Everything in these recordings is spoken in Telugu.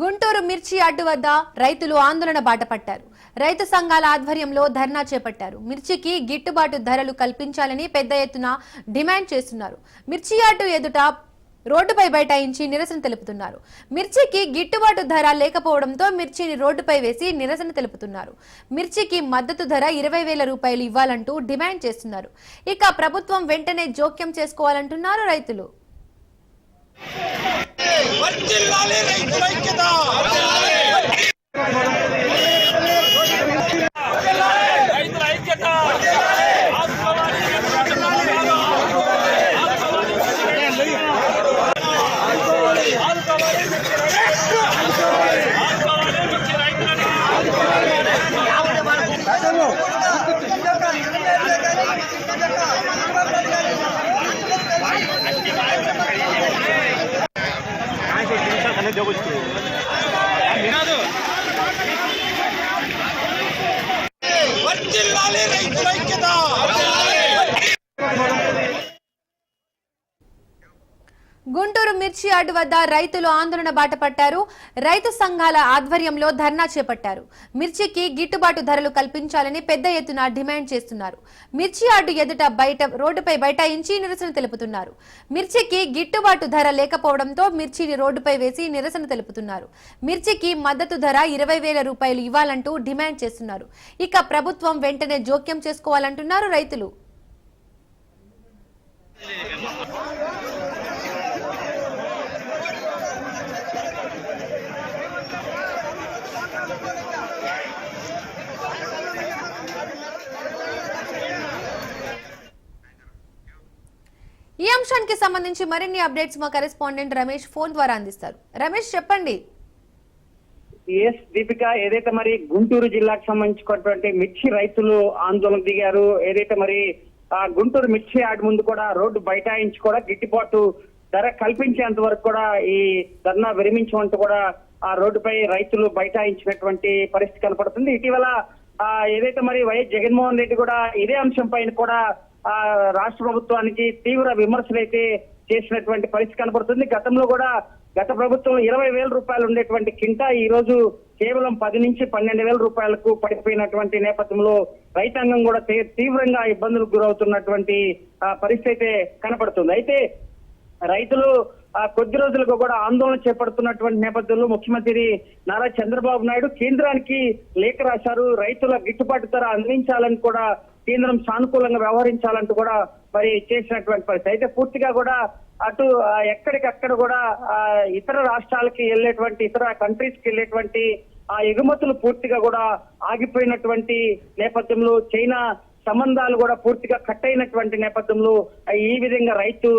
గుంటూరు మిర్చి అడ్డు వద్ద రైతులు ఆందోళన బాటపట్టారు రైతు సంఘాల ఆధ్వర్యంలో ధర్నా చేపట్టారు. మిర్చికి గిట్టుబాటు ధరలు కల్పించాలని పెద్ద ఎత్తున డిమాండ్ చేస్తున్నారు. మిర్చి అడ్డు ఎదుట రోడ్డుపై బైఠాయించి నిరసన తెలుపుతున్నారు. మిర్చికి గిట్టుబాటు ధర లేకపోవడంతో మిర్చిని రోడ్డుపై వేసి నిరసన తెలుపుతున్నారు. మిర్చికి మద్దతు ధర ఇరవై వేల రూపాయలు ఇవ్వాలంటూ డిమాండ్ చేస్తున్నారు. ఇక ప్రభుత్వం వెంటనే జోక్యం చేసుకోవాలంటున్నారు రైతులు. வட்டில்லாலே ரைத்து வைக்குதா? Double Street. గుంటూరు మిర్చి యార్డు వద్ద రైతులు ఆందోళన బాటపట్టారు. రైతు సంఘాల ఆధ్వర్యంలో ధర్నా చేపట్టారు. మిర్చికి గిట్టుబాటు ధరలు కల్పించాలని పెద్ద ఎత్తున డిమాండ్ చేస్తున్నారు. మిర్చి యార్డు ఎదుట బయట రోడ్డుపై బైఠాయించి నిరసన తెలుపుతున్నారు. మిర్చికి గిట్టుబాటు ధర లేకపోవడంతో మిర్చిని రోడ్డుపై వేసి నిరసన తెలుపుతున్నారు. మిర్చికి మద్దతు ధర ఇరవై వేల రూపాయలు ఇవ్వాలంటూ డిమాండ్ చేస్తున్నారు. ఇక ప్రభుత్వం వెంటనే జోక్యం చేసుకోవాలంటున్నారు రైతులు ఈ అంశానికి సంబంధించి మరిన్ని అప్డేట్స్ మా కరెస్పాండెంట్ రమేష్ ఫోన్ ద్వారా అందిస్తారు. రమేష్ చెప్పండి. ఎస్ దీపిక ఏదైతే మరి గుంటూరు జిల్లాకు సంబంధించినటువంటి మిర్చి రైతులు ఆందోళన దిగారు ఏదైతే మరి ఆ గుంటూరు మిర్చి యార్డ్ ముందు కూడా రోడ్డు బైఠాయించి కూడా గిట్టుబాటు ధర కల్పించేంత వరకు కూడా ఈ ధర్నా విరమించమంటూ కూడా ఆ రోడ్డుపై రైతులు బైఠాయించినటువంటి పరిస్థితి కనపడుతుంది. ఇటీవల ఏదైతే మరి వైఎస్ జగన్మోహన్ రెడ్డి కూడా ఇదే అంశం పైన కూడా రాష్ట్ర ప్రభుత్వానికి తీవ్ర విమర్శలు అయితే చేసినటువంటి పరిస్థితి కనపడుతుంది. గతంలో కూడా గత ప్రభుత్వం ఇరవై వేల రూపాయలు ఉండేటువంటి కింటా ఈ రోజు కేవలం పది నుంచి పన్నెండు వేల రూపాయలకు పడిపోయినటువంటి నేపథ్యంలో రైతాంగం కూడా తీవ్రంగా ఇబ్బందులకు గురవుతున్నటువంటి ఆ, పరిస్థితి అయితే కనపడుతుంది. అయితే రైతులు ఆ, కొద్ది రోజులుగా కూడా ఆందోళన చేపడుతున్నటువంటి నేపథ్యంలో ముఖ్యమంత్రి నారా చంద్రబాబు నాయుడు కేంద్రానికి లేఖ రాశారు. రైతుల గిట్టుబాటు ధర అందించాలని కూడా కేంద్రం సానుకూలంగా వ్యవహరించాలంటూ కూడా మరి చేసినటువంటి పరిస్థితి. అయితే పూర్తిగా కూడా అటు ఎక్కడికక్కడ కూడా ఆ, ఇతర రాష్ట్రాలకి వెళ్ళేటువంటి ఇతర కంట్రీస్కి వెళ్ళేటువంటి ఆ ఎగుమతులు పూర్తిగా కూడా ఆగిపోయినటువంటి నేపథ్యంలో చైనా సంబంధాలు కూడా పూర్తిగా కట్ అయినటువంటి నేపథ్యంలో ఈ విధంగా రైతు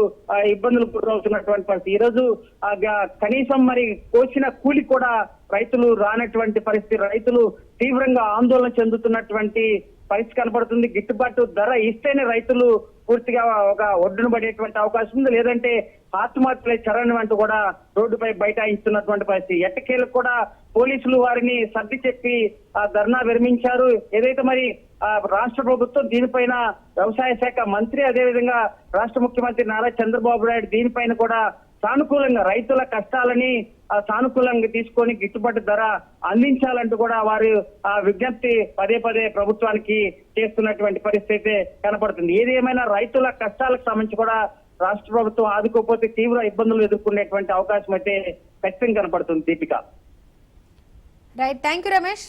ఇబ్బందులు గురవుతున్నటువంటి పరిస్థితి. ఈ రోజు ఆ, గ- కనీసం మరి కోసిన కూలి కూడా రైతులు రానటువంటి పరిస్థితి. రైతులు తీవ్రంగా ఆందోళన చెందుతున్నటువంటి పరిస్థితి కనబడుతుంది. గిట్టుబాటు ధర ఇస్తేనే రైతులు పూర్తిగా ఒక ఒడ్డున పడేటువంటి అవకాశం ఉంది. లేదంటే ఆత్మహత్యలే చరణ్ అంటూ కూడా రోడ్డుపై బైఠాయిస్తున్నటువంటి పరిస్థితి. ఎట్టకేలకు కూడా పోలీసులు వారిని సర్ది చెప్పి ఆ ధర్నా విరమించారు. ఏదైతే మరి ఆ రాష్ట్ర ప్రభుత్వం దీనిపైన వ్యవసాయ శాఖ మంత్రి అదేవిధంగా రాష్ట్ర ముఖ్యమంత్రి నారా చంద్రబాబు నాయుడు దీనిపైన కూడా సానుకూలంగా రైతుల కష్టాలని ఆ, సానుకూలంగా తీసుకొని గిట్టుబాటు ధర అందించాలంటూ కూడా వారు ఆ విజ్ఞప్తి పదే పదే ప్రభుత్వానికి చేస్తున్నటువంటి పరిస్థితి అయితే కనపడుతుంది. ఏది ఏమైనా రైతుల కష్టాలకు సంబంధించి కూడా రాష్ట్ర ప్రభుత్వం ఆదుకోకపోతే తీవ్ర ఇబ్బందులు ఎదుర్కొనేటువంటి అవకాశం అయితే ఖచ్చితంగా కనపడుతుంది Deepika. Right thank you Ramesh